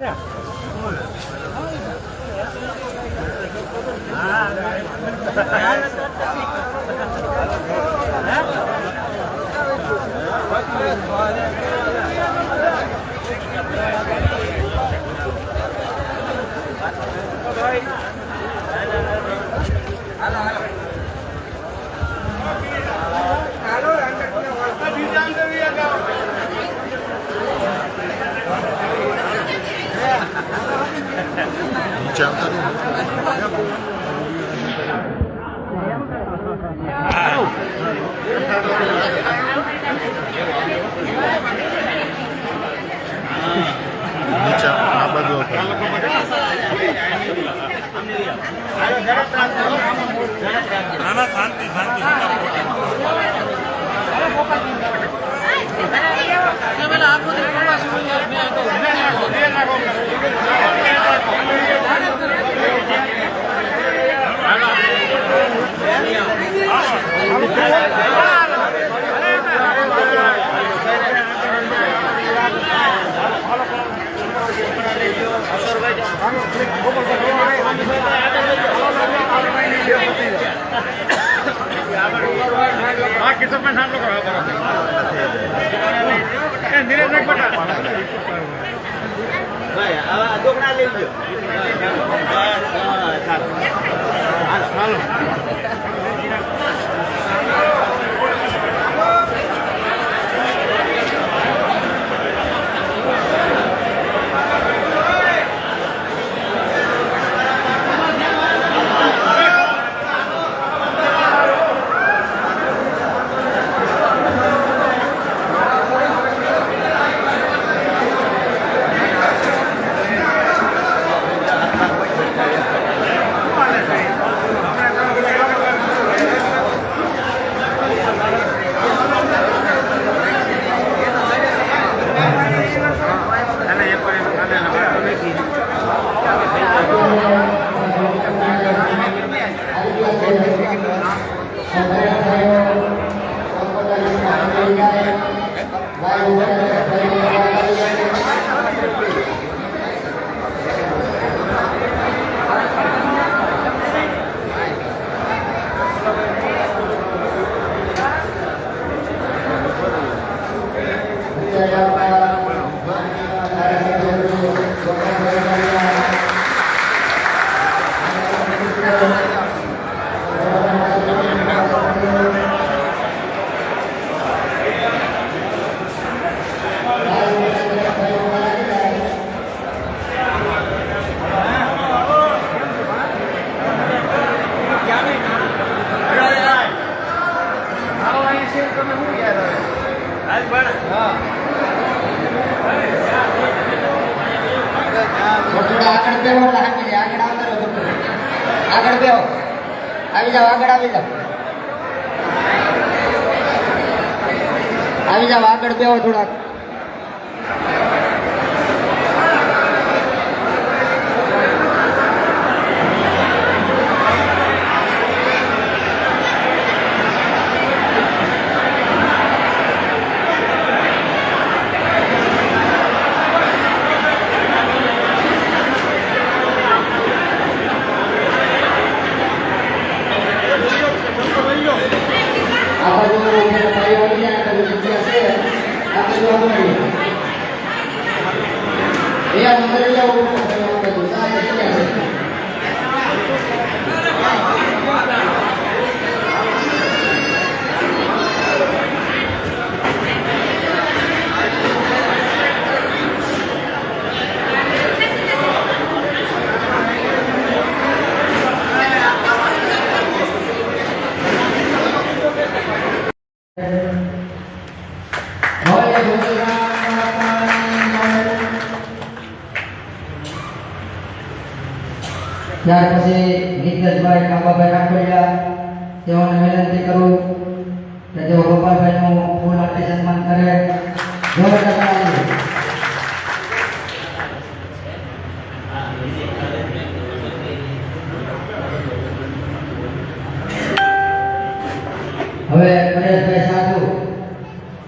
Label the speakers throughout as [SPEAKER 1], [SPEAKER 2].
[SPEAKER 1] નીચે આવતા રહો.
[SPEAKER 2] ડોકડા લઈ લો ચાલો
[SPEAKER 3] થોડા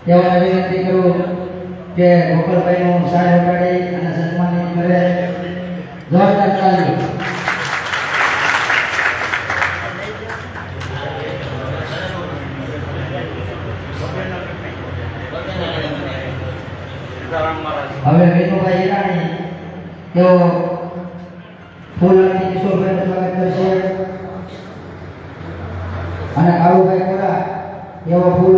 [SPEAKER 3] તેઓને વિનંતી કરું કે ગોપાલભાઈનું સાહેબ ઉપાડી અને સન્માનિત કરે. જોરદાર તાલી હવે વેદુભાઈ ઈરાણી, તેઓ ફૂલ અને કિશોરભાઈનું સ્વાગત કરશે. અને કાળુભાઈ કોરા, તેઓ ફૂલ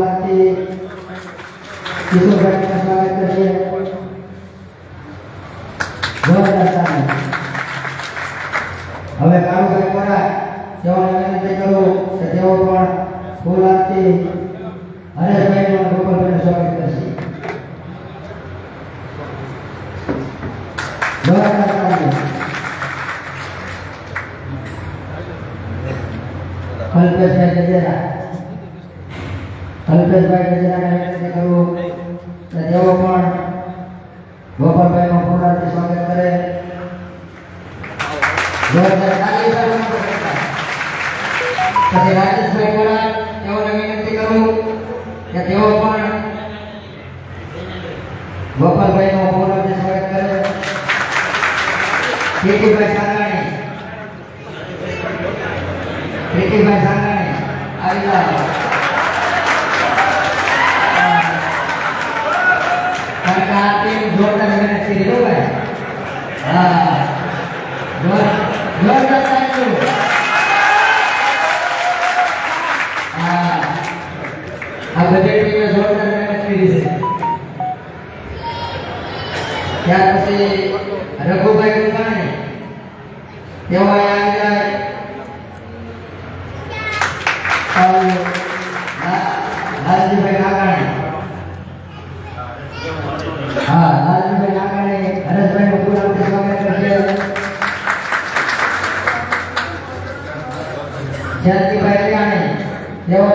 [SPEAKER 3] Jangan Ricky Vazanay, I love Jayantibhai પ્યાણી તેઓ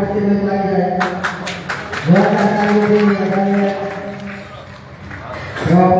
[SPEAKER 1] をしていただきいです。皆さん、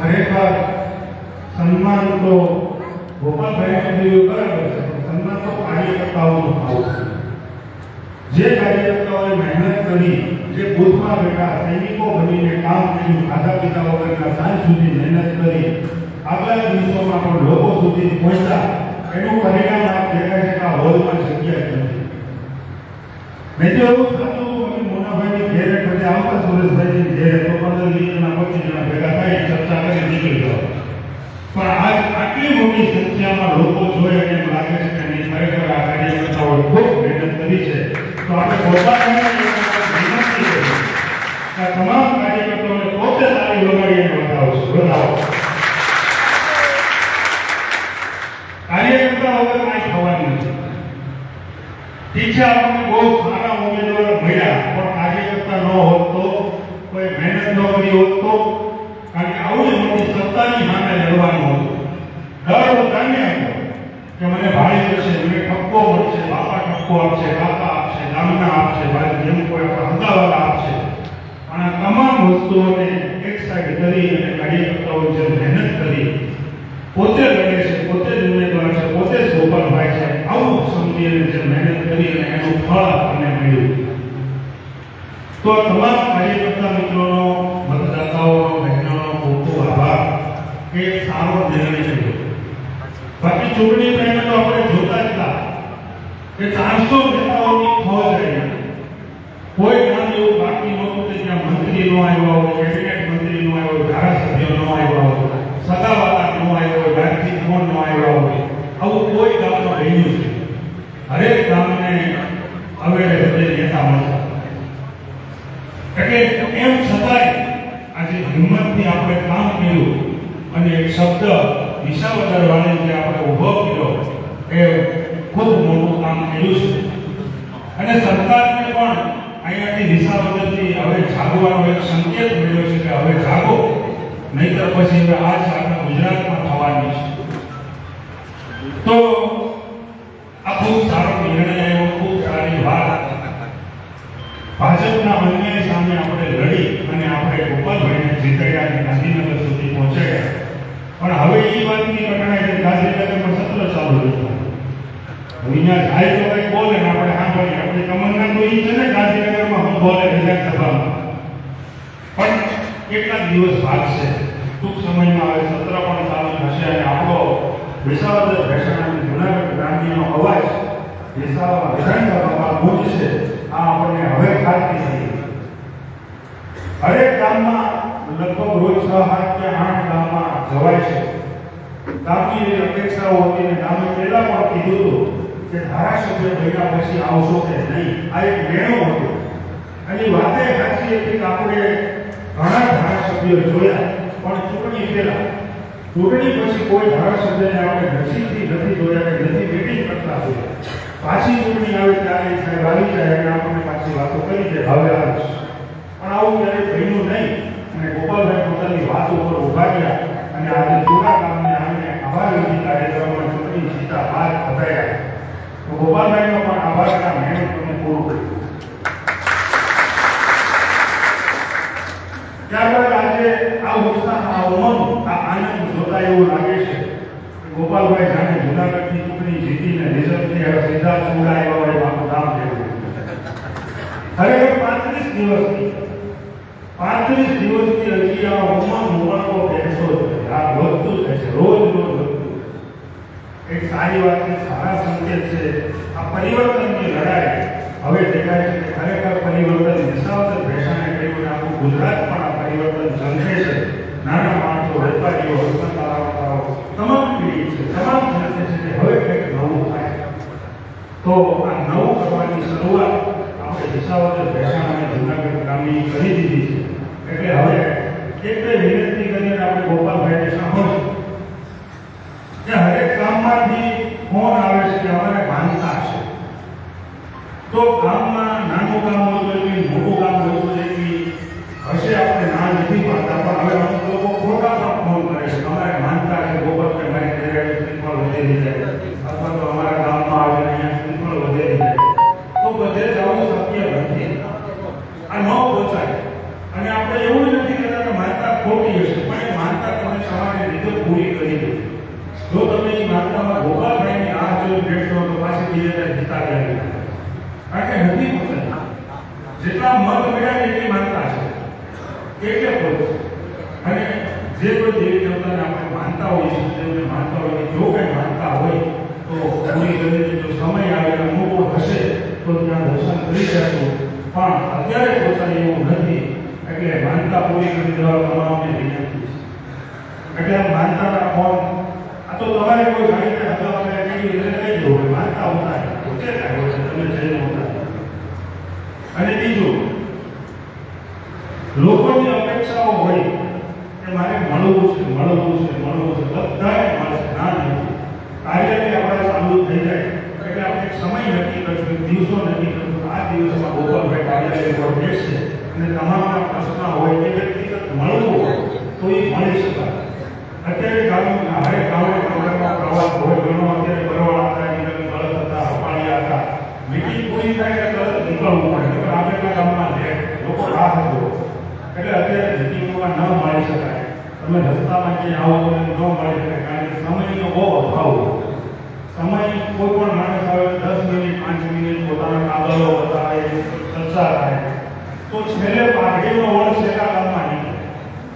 [SPEAKER 1] ખરેખર સન્માન તો ગોપાલભાઈ થયું બરાબર છે સન્માન તો કાર્યકર્તાઓ જે કાર્યકર્તાઓએ મહેનત કરી, જે બુથમાં બેઠા સૈનિકો બનીને કામ કર્યું, ખાધા પીધા વગરના સાંજ સુધી મહેનત કરી આગળના દિવસોમાં પણ લોકો સુધી પહોંચતા એનું પરિણામ આપ દેખાય છે કે આ હોલમાં જગ્યા નથી. મેં તો એવું થતું હતું મોનાભાઈની ઘેરે થાય, ચર્ચા કરી નીકળી જાવ પણ આજ આટલી મોટી સંખ્યામાં લોકો જોઈ છે ખૂબ મહેનત કરી છે. તો આપણે તમામ કાર્યકર્તાઓને પોતે તાળી વગાડી અને વધાવો. છે કાર્યકર્તા વગર કાંઈ થવાનું નથી. બહુ કરી હોત કારણ કે આવડી મોટી સત્તાની સામે લડવાનું હતું. ડર બધાને હતો કે મને ભાઈ જશે, મને ઠપકો મળશે, બાપા ઠપકો આપશે કાકા આપશે નામના આપશે ભાઈ જેમ કોઈ આપણા હંગાવાલા આપશે. અને તમામ વસ્તુઓને એક સાઈડ કરી અને કાર્યકર્તાઓ જે મહેનત કરી. પોતે લડે છે, પોતે જ ઉમેદવાર છે, પોતે જ ગોપાલભાઈ છે. આવું સમજી અને જે મહેનત કરી અને એનું ફળ આપણને મળ્યું. તો તમામ કાર્યકર્તા મિત્રોનો મતદાતાઓનો બહેનોનો ખૂબ ખૂબ આભાર. કે સારો નિર્ણય કર્યો. બાકી ચૂંટણી પહેલા તો આપણે જોતા જ હતા કે ચારસો નેતાઓની ફોજ રહી કોઈ કામ એવું બાકી નહોતું કે જ્યાં મંત્રી નો આવ્યો હોય કેબિનેટ મંત્રી નો આવ્યો હોય ધારાસભ્ય નો આવ્યો હોય સગાવાલા નો આવ્યો હોય ગાંધી ફોન નો આવ્યો હોય આવું કોઈ ગામમાં બન્યું છે હરેક ગામને હવે હૃદય નેતા મળતા એટલે એમ છતાંય આજે હિંમતથી આપણે કામ કર્યું અને એક શબ્દ વિસાવદર વાળે જે આપણે ઊભો કર્યો એ ખૂબ મોટું આવ્યું છે. અને સરકારને પણ અહીંયાથી વિસાવદરથી હવે જાગવાનો એક સંકેત મળ્યો છે કે હવે જાગો, નહીતર પછી હવે આ આપણા ગુજરાતમાં થવાની છે. તો આ ખૂબ સારો નિર્ણય આવ્યો, ખૂબ સારી વાત. ભાજપના અન્યાય સામે આપણે લડી અને આપણે ગોપાલભાઈને જીતાડ્યા અને ગાંધીનગર સુધી પહોંચાડ્યા. પણ હવે એ વાતની ઘટના કે ગાંધીનગરમાં સત્ર ચાલુ હતું અહીંયા જાય તો કઈ બોલે ને આપણે સાંભળીએ. આપણી તમન્ના એ છે ને ગાંધીનગરમાં, હું બોલે વિધાનસભામાં. પણ કેટલા દિવસ ભાગશે ટૂંક સમયમાં હવે સત્ર પણ ચાલુ થશે અને આપણો વિસાવદર ભેસાણાની જુનાગઢ ગાંધીનો અવાજ વિસાવદર વિધાનસભામાં છે આ આપણને હવે ખાતરી થઈ. હરેક ગામમાં લગભગ રોજ છ, સાત કે આઠ ગામમાં જવાય છે. ગામની એવી અપેક્ષાઓ હતી ને ગામે પહેલા પણ કીધું હતું કે ધારાસભ્ય બન્યા પછી આવશો કે નહીં. આ એક મેળો હતો. અને વાતે સાચી હતી કે આપણે ઘણા ધારાસભ્યો જોયા, પણ ચૂંટણી પહેલા. ચૂંટણી પછી કોઈ ધારાસભ્યને આપણે નજીકથી નથી જોયા કે નથી મીટિંગ કરતા જોયા. પાછી ચૂંટણી આવે ત્યારે સાહેબ આવી જાય અને આપણને પાછી વાતો કરી દે હવે આવીશ પણ આવું ક્યારેય બન્યું નહીં. અને ગોપાલભાઈ પોતાની વાત ઉપર ઊભા રહ્યા અને આજે ચોરા કામને આવીને આભાર વિધિ કાર્યક્રમમાં ચૂંટણી જીતા બાદ બતાવ્યા તો ગોપાલભાઈનો પણ આભાર કે મહેનત તમે પૂરું કર્યું. ત્યારબાદ આજે આ ઉત્સાહ, આ ઉમંગ, આ આનંદ જોતા એવું લાગે છે ગોપાલભાઈ જાણે જુનાગઢની ચૂંટણી જીતીને રિઝલ્ટથી હવે સીધા ચોડા આવ્યા હોય મારું કામ થયું ખરેખર પાંત્રીસ દિવસની પાંત્રીસ દિવસની હજી આ ઉમંગ ઉમંગો બેઠો છે. આ વધતું જ છે રોજ રોજ. એક સારી વાત છે સારા સંકેત છે. આ પરિવર્તનની લડાઈ હવે દેખાય છે કે ખરેખર પરિવર્તન વિસાવદર ભેસાણે કર્યું આખું ગુજરાત પણ આ પરિવર્તન ઝંખે છે. નાના માણસો, વેપારીઓ, હસ્તકલાકારો, તમામ પીઢી છે. તમામ જાતે છે કે હવે કંઈક નવું થાય. તો આ નવું કરવાની શરૂઆત આપણે વિસાવદર ભેસાણ અને જૂનાગઢ ગામની કરી દીધી છે. એટલે હવે એક વિનંતી કરીને આપણે ગોપાલભાઈને સાંભળશું. કે હરેક ગામમાંથી ફોન આવે છે કે અમારે માનતા છે તો ગામમાં નાનું કામ હોતું મોટું કામ હોતું તો હશે આપણે, ના નથી પાડતા. પણ હવે અમુક લોકો ખોટા પણ ફોન કરે છે. અમારે માનતા છે ગોપાલભાઈ મારી જગ્યાએ શ્રીફળ વધેલી જાય. અથવા તો અમારા ગામમાં આવે અહીંયા સિમ્પલ વધેલી જાય. તો બધે જવું શક્ય નથી. આ ન પહોંચાય. અને આપણે એવું નથી કહેતા કે માનતા ખોટી હશે. પણ એ માનતા તમે તમારી રીતે પૂરી કરી દો. જો તમે એ માનતામાં ગોપાલભાઈની આ જો બેઠો તો પાછી બીજે જીતા ગયા કારણ કે નથી પહોંચાય જેટલા મત મળ્યા એટલી માનતા છે. એટલે પહોંચે અને જે કોઈ દેવી દેવતાને આપણે માનતા હોઈએ તેમને માનતા હોઈએ જો કંઈ માનતા હોય, તો પૂરી જો સમય આવે અમુક હશે તો ત્યાં દર્શન કરી શકશું. પણ અત્યારે પોતાને એવું નથી. એટલે માનતા પૂરી કરી દેવા તમામને વિનંતી છે. એટલે માનતાના ફોર્મ તો તમારે કોઈ જાણીને હતા આપણે નહીં એટલે કહી દો કે માનતા હોતા है પોતે કાંઈ છે, તમે જઈને હોતા અને બીજું લોકોની અપેક્ષાઓ હોય કે મારે મળવું છે મળવું છે મળવું છે બધાએ મળશે. ના નહીં કાર્યાલય આપણે ચાલુ થઈ જાય. એટલે આપણે સમય નક્કી કરશું દિવસો નક્કી કરશું. આ દિવસમાં ગોપાલભાઈ કાર્યાલય પર બેસશે અને તમામના પ્રશ્ન હોય કે વ્યક્તિગત મળવું હોય તો એ મળી શકાય. અત્યારે ગામમાં હરેક ગામડે ગામડામાં પ્રવાસ હોય ઘણો અત્યારે બરોડા હતા ઈડન ગળત હતા અપાળિયા હતા મીટિંગ પૂરી થાય એટલે તરત નીકળવું પડે નહીંતર આગળના ગામમાં લેટ લોકો રાહ જુઓ એટલે અત્યારે મીટિંગોમાં ન મળી શકાય તમે રસ્તામાં આવો ન મળી શકે કારણ કે સમયનો બહુ અભાવ. સમય કોઈ પણ માણસ આવે, દસ મિનિટ, પાંચ મિનિટ પોતાના કાગળો બતાવે ચર્ચા થાય તો છેલ્લે પાઘડીનો વળ છેલ્લા ગામમાં નીકળે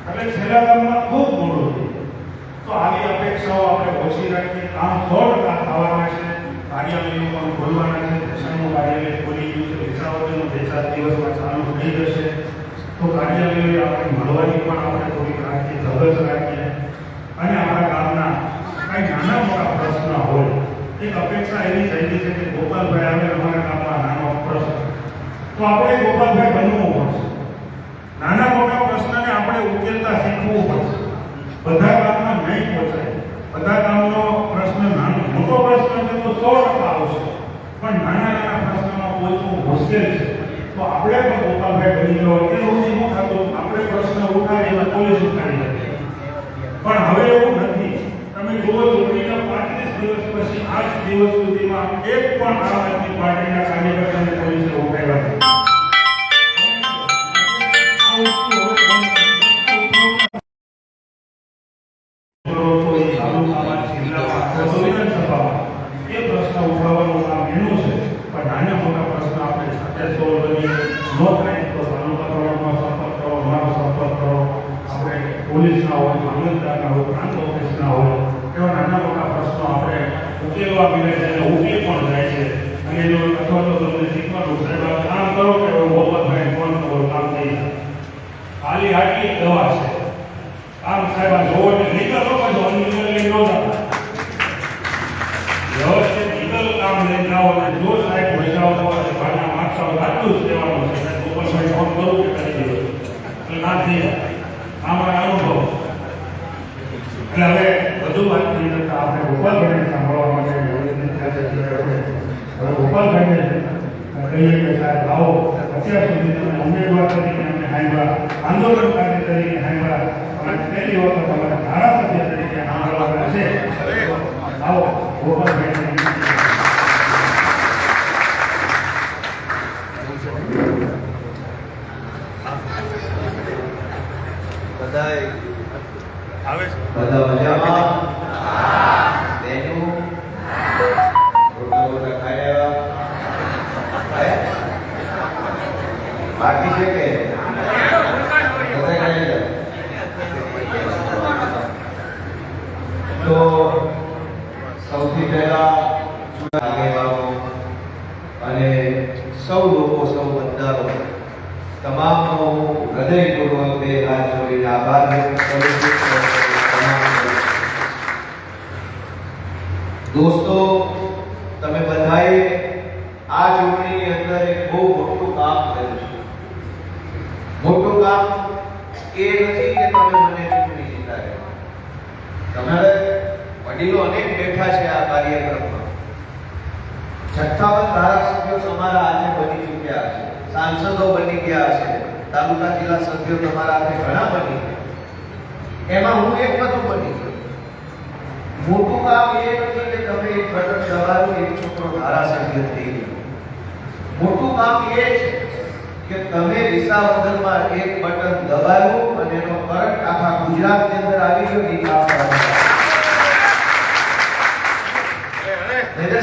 [SPEAKER 1] એટલે છેલ્લા ગામમાં ખૂબ મોડું થઈ જાય. તો આવી અપેક્ષાઓ આપણે ઓછી રાખીએ કામ સો ટકા થવાના છે કાર્યાલયો પણ ખોલવાના છે દર્શનનું કાર્યાલય ખોલી ગયું છે વિસાવદરનું બે ચાર દિવસમાં ચાલુ થઈ જશે તો કાર્યાલયોએ આપણે મળવાની પણ આપણે થોડીક રાખીએ ધગસ રાખીએ અને આપણા ગામના કાંઈ નાના મોટા પ્રશ્ન હોય એક અપેક્ષા એવી થઈ ગઈ છે કે ગોપાલભાઈ આવે અમારા ગામમાં નાનો પ્રશ્ન તો આપણે ગોપાલભાઈ બનવું પડશે નાના મોટા પ્રશ્નને આપણે ઉકેલતા શીખવું પડશે બધા ગામમાં નહીં પહોંચાય બધા ગામનો પ્રશ્ન નાનો, મોટો પ્રશ્ન છે તો સો ટકા આવશે પણ નાના નાના પ્રશ્નમાં પહોંચવું મુશ્કેલ છે તો આપણે પણ ગોપાલભાઈ બની ગયો. કે એવું નહીં થતું આપણે પ્રશ્ન ઉઠાવીને પોલીસ ઉઠાવી દે પણ હવે એવું નથી. તમે જુઓ ચૂંટણીના પાંત્રીસ દિવસ પછી આજ દિવસ સુધીમાં એક પણ આમ આદમી પાર્ટીના કાર્યકર્તાને પોલીસે ઉઠાવ્યા પોલીસના હોય, મામલતદારના હોય, પ્રાંત ઓફિસના હોય, એવા નાના મોટા પ્રશ્નો આપણે ઉકેલવા મળે છે અને ઉકેલ પણ જાય છે. અને જો અથવા તો તમને શીખવાનું સાહેબ કામ કરો કે મોહમ્મદભાઈ ફોન કરો, કામ થઈ જાય. ખાલી આટલી દવા છે. આમ સાહેબ જોવો એટલે નીકળો પછી વ્યવસ્થિત લીગલ કામ લઈને આવો અને જો સાહેબ પૈસા તમારે ભાડા માગતા હોય આટલું જ કહેવાનું છે. ગોપાલભાઈ ફોન કરું કે કરી દીધો ના થઈ જાય. આ મારા અનુભવ એટલે હવે વધુ વાત નહીં કરતા આપણે ગોપાલભાઈને સાંભળવા માટે વિનંતી થાય છે કે આપણે હવે ગોપાલભાઈને કહીએ કે સાહેબ આવો અત્યાર સુધી તમે ઉમેદવાર તરીકે અમને હાંભળા આંદોલનકારી તરીકે હાંભળા અને પહેલી વખત અમારા ધારાસભ્ય તરીકે સાંભળવાના છે આવો ગોપાલભાઈને વિનંતી છે.
[SPEAKER 2] બધાય
[SPEAKER 1] આવે છે
[SPEAKER 2] બધા મજામાં બેનું રોટલા બોટલા ખાઈ આવ્યા ખાયા? બાકી છે કે બધાય ખાઈ લીધા? તો સૌથી પહેલા આગેવાનો અને સૌ લોકો, સૌ મતદારો તમામનો હૃદયપૂર્વક બે હાથ જોડીને આભાર વ્યક્ત કરું છું. દોસ્તો તમે બધાએ આ ચૂંટણીની અંદર એક બહુ મોટું કામ કર્યું છે મોટું કામ એ નથી કે તમે મને ચૂંટણી જીતાડ્યો તમારે વડીલો અનેક બેઠા છે આ કાર્યક્રમમાં છઠ્ઠાવન ધારાસભ્યો તમારા આજે બની ચૂક્યા છે સાંસદો બની ગયા છે તાલુકા જિલ્લા સભ્યો તમારા આજે ઘણા બની ગયા એમાં હું એક બધું બની ગયો મોટું કામ એ નથી કે તમે એક બટન એક છોકરો ધારાસભ્ય થઈ ગયો. મોટું કામ એ છે કે તમે વિસાવદરમાં એક બટન દબાવ્યું અને એનો કરંટ આખા ગુજરાતની અંદર આવી ગયો એ કામ.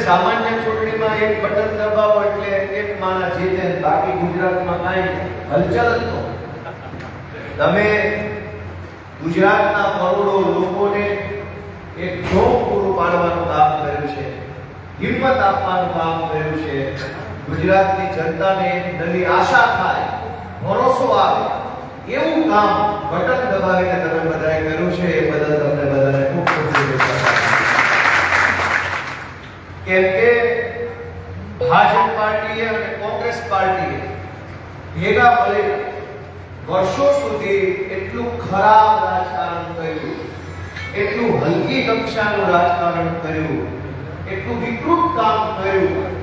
[SPEAKER 2] સામાન્ય ચૂંટણીમાં એક બટન દબાવો એટલે એક માના જીતે, બાકી ગુજરાતમાં કાંઈ હલચલ ન તમે ગુજરાતના કરોડો લોકોને એક જોમ પૂરું પાડવાનું કામ કર્યું છે. હિંમત આપવાનું કામ કર્યું છે. ગુજરાતની જનતાને નવી આશા થાય, ભરોસો આવે, એવું કામ બટન દબાવીને તમે બધાએ કર્યું છે. એ બદલ તમને બધાને ખૂબ ખૂબ કેમ કે ભાજપ પાર્ટીએ અને કોંગ્રેસ પાર્ટીએ ભેગા મળી વર્ષો સુધી એટલું ખરાબ રાજકારણ કર્યું, એટલું હલકી કક્ષાનું રાજકારણ કર્યું એટલું વિકૃત કામ કર્યું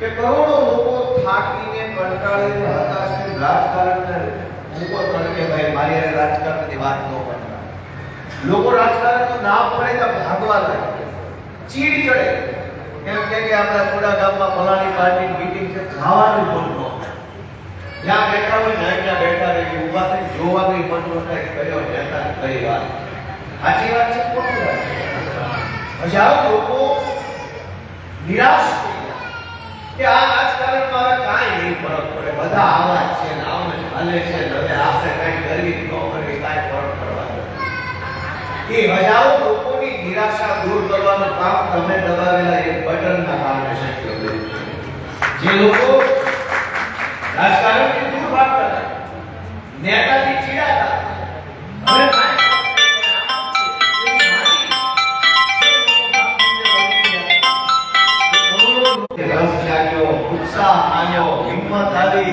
[SPEAKER 2] કે કરોડો લોકો થાકીને કંટાળીને હતાશને રાજકારણને મૂકો કરે કે ભાઈ, મારી હારે રાજકારણની વાત ન કરતા. લોકો રાજકારણ ના પડે તો ભાગવા લાગે. ચીડ ચડે. એમ કે કે આપણા થોડા ગામમાં ફલાણી પાર્ટી મીટિંગ છે, ખાવાનું પણ ન. જ્યાં બેઠા હોય ને ત્યાં બેઠા રહી ઊભા થઈ જોવાની મન ન થાય કે કયો નેતા કઈ વાત. સાચી વાત છે ખોટી વાત છે? હજારો લોકો નિરાશ કે આ રાજકારણમાં હવે કાંઈ નહીં ફરક પડે. બધા આવા છે ને આમ જ છે ને હવે આપણે કાંઈ કરવી ન કરવી કાંઈ ફરક પડવાનો એ હજારો લોકોની નિરાશા દૂર કરવાનું કામ તમે દબાવેલા એક બટનના કારણે શક્ય જે લોકો રાજકારણથી દૂર ભાગતા નેતાથી ચીડાતા હતા, ઉત્સાહ આવ્યો હિંમત આવી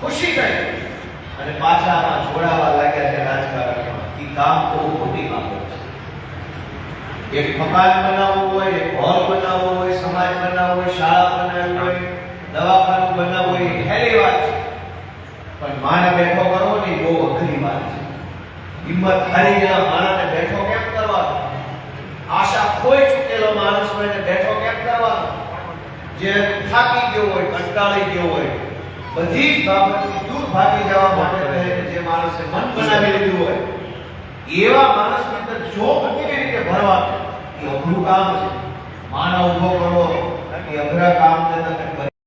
[SPEAKER 2] ખુશી થઈ. અને પાછા આમાં જોડાવા લાગ્યા છે રાજકારણમાં. એ કામ બહુ મોટી બાબત છે. એક મકાન બનાવવું હોય, એક હોલ બનાવવો હોય, સમાજ બનાવવો હોય, શાળા બનાવવી હોય, દવાખાનું બનાવવું હોય હેલી વાત છે. પણ માને બેઠો કરવો ને બહુ અઘરી વાત છે. હિંમત હારી ગયેલા માણસને બેઠો કેમ કરવાનો? આશા ખોઈ ચૂકેલો માણસ બેઠો કેમ કરવાનો? જે થાકી ગયો હોય, કંટાળી ગયો હોય, બધી જ બાબતથી દૂર ભાગી જવા માટે કહે જે માણસે મન બનાવી લીધું હોય. એવા માણસની અંદર જોબ કેવી રીતે ભરવા, એ અઘરું કામ છે. માનવ ઊભો કરવો એ અઘરા કામ ને તમે